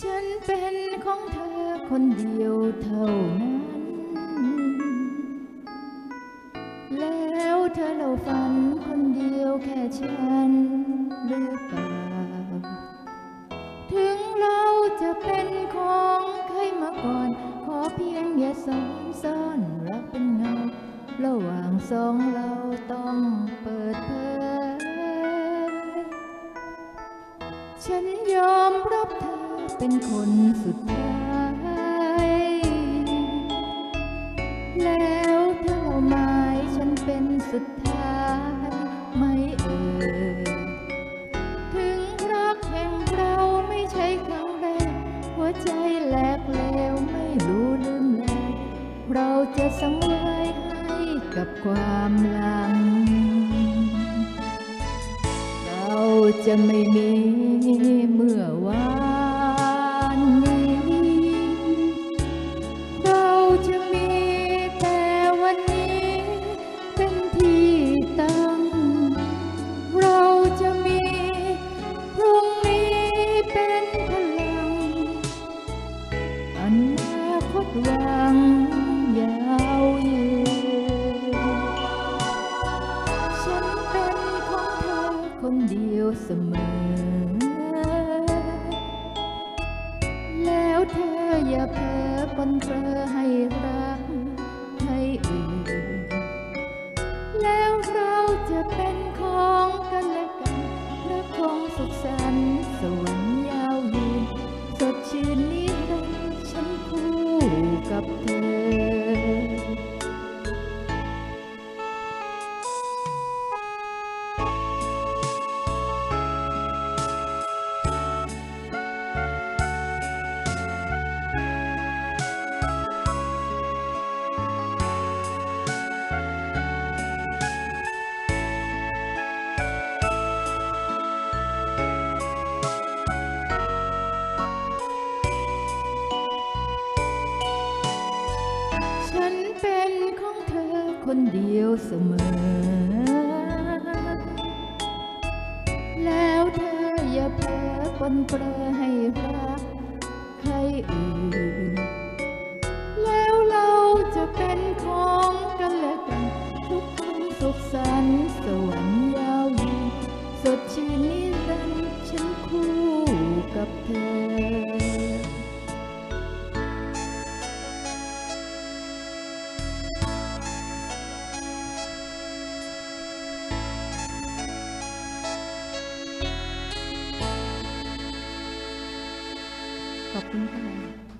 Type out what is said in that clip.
ฉันเป็นของเธอคนเดียวเท่านั้น แล้วเธอเราฝันคนเดียวแค่ฉันหรือเปล่า ถึงเราจะเป็นของใครมาก่อน ขอเพียงอย่าซ้อนซ่อนรักเป็นเงา ระหว่างสองเราต้องเปิดเผยฉันยอมรับเธ เป็นคนสุดท้าย แล้วเธอเอาหมายฉันเป็นสุดท้ายไม่เอ่ยถึงรักแห่งเราไม่ใช่ครั้งแรกหัวใจแหลกเลวไม่รู้ลืมแล้วเราจะสังเวยให้กับความหลัง เราจะไม่มีเมื่อวาน วเสมอ แล้วเธออย่าเพ้อปนเปื้อให้รักให้อื่น แล้วเราจะเป็น คนเดียวเสมอ แล้วเธออย่าเพ้อปนเปรอให้รักใครอื่น แล้วเราจะเป็นของกันและกัน ทุกคนสุขสันต์สวรรค์ยาวยืนสดชื่นนิรันดร์ฉันคู่กับเธอ ขอบคุณค่ะ